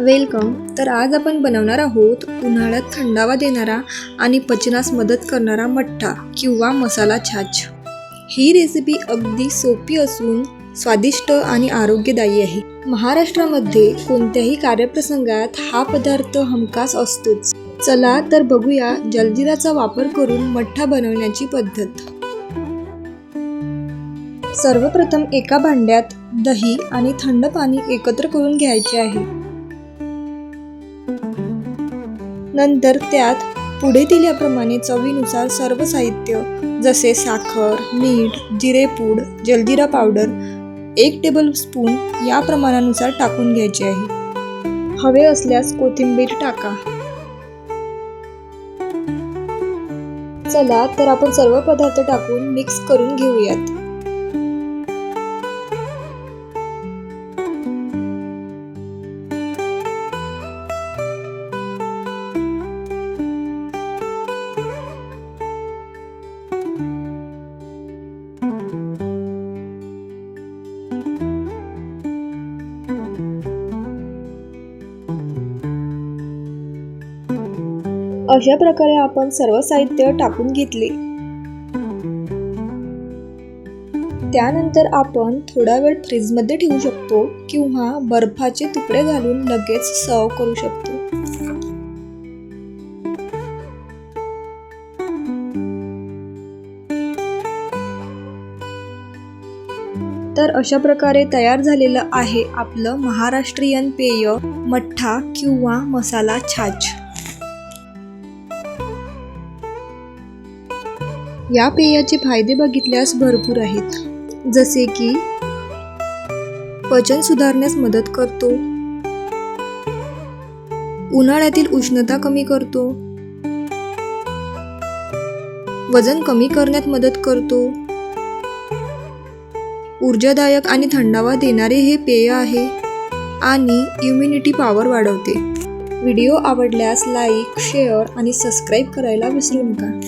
Welcome. तर आज आपण बनवणार आहोत उन्हाळ्यात थंडावा देणारा आणि पचनास मदत करणारा मठ्ठा किंवा मसाला छाछ. ही रेसिपी अगदी सोपी असून स्वादिष्ट आणि आरोग्यदायी आहे. महाराष्ट्रामध्ये कोणत्याही कार्यप्रसंगात हा पदार्थ हमखास असतोच. चला तर बघूया जलजिराचा वापर करून मठ्ठा बनवण्याची पद्धत. सर्वप्रथम एका भांड्यात दही आणि थंड पाणी एकत्र करून घ्यायचे आहे. नंतर त्यात पुढे दिल्याप्रमाणे चवीनुसार सर्व साहित्य जसे साखर मीठ जिरेपूड जलजिरा पावडर एक टेबल स्पून या प्रमाणानुसार टाकून घ्यायचे आहे. हवे असल्यास कोथिंबीर टाका. चला तर आपण सर्व पदार्थ टाकून मिक्स करून घेऊयात. अशा प्रकारे आपण सर्व साहित्य टाकून घेतले. त्यानंतर आपण थोडा वेळ फ्रीजमध्ये ठेवू शकतो किंवा बर्फाचे तुकडे घालून लगेच सर्व करू शकतो. तर अशा प्रकारे तयार झालेलं आहे आपलं महाराष्ट्रीयन पेय मठ्ठा किंवा मसाला छाछ. या पेयाचे फायदे बघितल्यास भरपूर आहेत. जसे की पचन सुधारण्यास मदत करतो. उन्हाळ्यातील उष्णता कमी करतो. वजन कमी करण्यात मदत करतो. ऊर्जादायक आणि थंडावा देणारे हे पेय आहे आणि इम्युनिटी पॉवर वाढवते. व्हिडिओ आवडल्यास लाईक शेअर आणि सबस्क्राईब करायला विसरू नका.